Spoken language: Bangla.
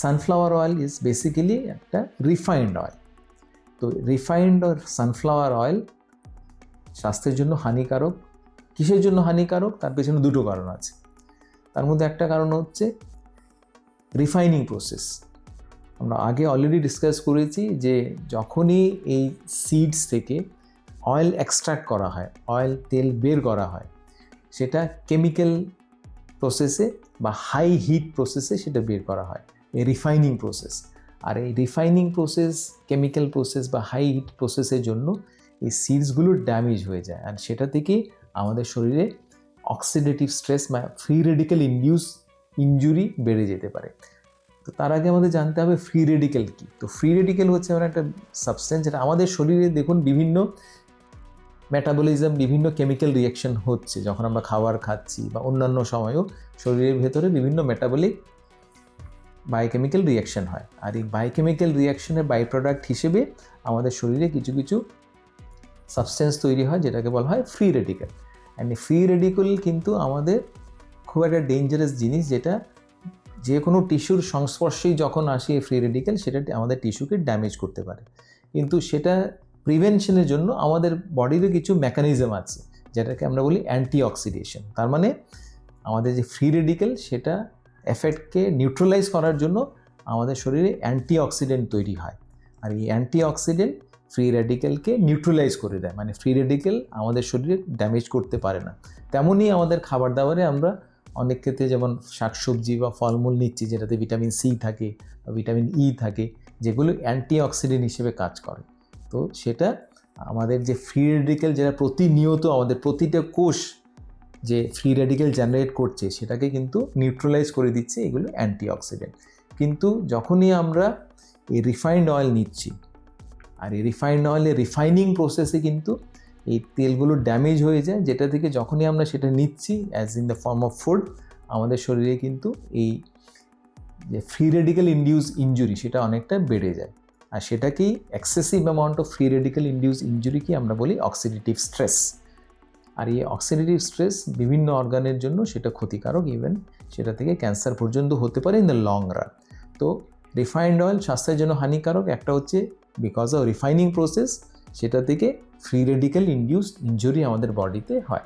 সানফ্লাওয়ার অয়েল ইজ বেসিক্যালি একটা রিফাইন্ড অয়েল তো রিফাইন্ড অর সানফ্লাওয়ার অয়েল স্বাস্থ্যের জন্য হানিকারক, কিসের জন্য হানিকারক? তার পেছনে দুটো কারণ আছে। তার মধ্যে একটা কারণ হচ্ছে রিফাইনিং প্রসেস আমরা আগে অলরেডি ডিসকাস করেছি যে যখনই এই সিডস থেকে অয়েল এক্সট্রাক্ট করা হয় অয়েল তেল বের করা হয়, সেটা কেমিক্যাল প্রসেসে বা হাই হিট প্রসেসে সেটা বের করা হয়। রিফাইনিং প্রসেস আর এই রিফাইনিং প্রসেস কেমিক্যাল প্রসেস বা হাই হিট প্রসেসের জন্য এই সিডসগুলো ড্যামেজ হয়ে যায়। আর সেটা থেকে আমাদের শরীরে অক্সিডেটিভ স্ট্রেস বা ফ্রি রেডিক্যাল ইনডিউস ইনজুরি বেড়ে যেতে পারে। তো তার আগে আমাদের জানতে হবে ফ্রি রেডিক্যাল কী? তো ফ্রি রেডিক্যাল হচ্ছে এমন একটা সাবস্টেন্স যেটা আমাদের শরীরে দেখুন বিভিন্ন মেটাবলিজম বিভিন্ন কেমিক্যাল রিয়াকশন হচ্ছে। যখন আমরা খাবার খাচ্ছি বা অন্যান্য সময়ও শরীরের ভেতরে বিভিন্ন মেটাবলিক বায়োকেমিক্যাল রিয়াকশন হয়। আর এই বায়োকেমিক্যাল রিয়াকশনের বাই প্রোডাক্ট হিসেবে আমাদের শরীরে কিছু কিছু সাবস্টেন্স তৈরি হয়, যেটাকে বলা হয় free radical and free radical কিন্তু আমাদের খুব একটা ডেঞ্জারাস জিনিস, যেটা যে কোনো টিস্যুর সংস্পর্শেই যখন আসে এই ফ্রি রেডিক্যাল সেটা আমাদের টিস্যুকে ড্যামেজ করতে পারে। কিন্তু সেটা প্রিভেনশনের জন্য আমাদের বডিরও কিছু মেকানিজম আছে, যেটাকে আমরা বলি অ্যান্টি অক্সিডেশন তার মানে আমাদের যে ফ্রি রেডিক্যাল সেটা এফেক্টকে নিউট্রালাইজ করার জন্য আমাদের শরীরে অ্যান্টি অক্সিডেন্ট তৈরি হয়। আর এই অ্যান্টি অক্সিডেন্ট ফ্রি রেডিক্যালকে নিউট্রালাইজ করে দেয় মানে ফ্রি রেডিক্যাল আমাদের শরীরে ড্যামেজ করতে পারে না। তেমনই আমাদের খাবার দাবারে আমরা অনেক ক্ষেত্রে যেমন শাকসবজি বা ফলমূল নিচ্ছি, যেটাতে ভিটামিন সি থাকে বা ভিটামিন ই থাকে, যেগুলো অ্যান্টি অক্সিডেন্ট হিসেবে কাজ করে। তো সেটা আমাদের যে ফ্রি রেডিক্যাল যেটা প্রতিনিয়ত আমাদের প্রতিটা কোষ যে ফ্রি রেডিক্যাল জেনারেট করছে, সেটাকে কিন্তু নিউট্রালাইজ করে দিচ্ছে এগুলো অ্যান্টি অক্সিডেন্ট কিন্তু যখনই আমরা এই রিফাইন্ড অয়েল নিচ্ছি, আর এই রিফাইন্ড অয়েলের রিফাইনিং প্রসেসে কিন্তু এই তেলগুলো ড্যামেজ হয়ে যায়, যেটা থেকে যখনই আমরা সেটা নিচ্ছি as in the form of food আমাদের শরীরে কিন্তু এই যে ফ্রি রেডিক্যাল ইনডিউস ইঞ্জুরি সেটা অনেকটা বেড়ে যায়। আর সেটাকেই excessive amount of free radical induce ইঞ্জুরিকে আমরা বলি অক্সিডেটিভ স্ট্রেস আর এই অক্সিডেটিভ স্ট্রেস বিভিন্ন অর্গানের জন্য সেটা ক্ষতিকারক ইভেন সেটা থেকে ক্যান্সার পর্যন্ত হতে পারে ইন দ্য লং রান তো রিফাইন্ড অয়েল স্বাস্থ্যের জন্য হানিকারক, একটা হচ্ছে বিকজ অফ রিফাইনিং প্রসেস সেটা থেকে ফ্রি রেডিক্যাল ইনডিউসড ইঞ্জুরি আমাদের বডিতে হয়।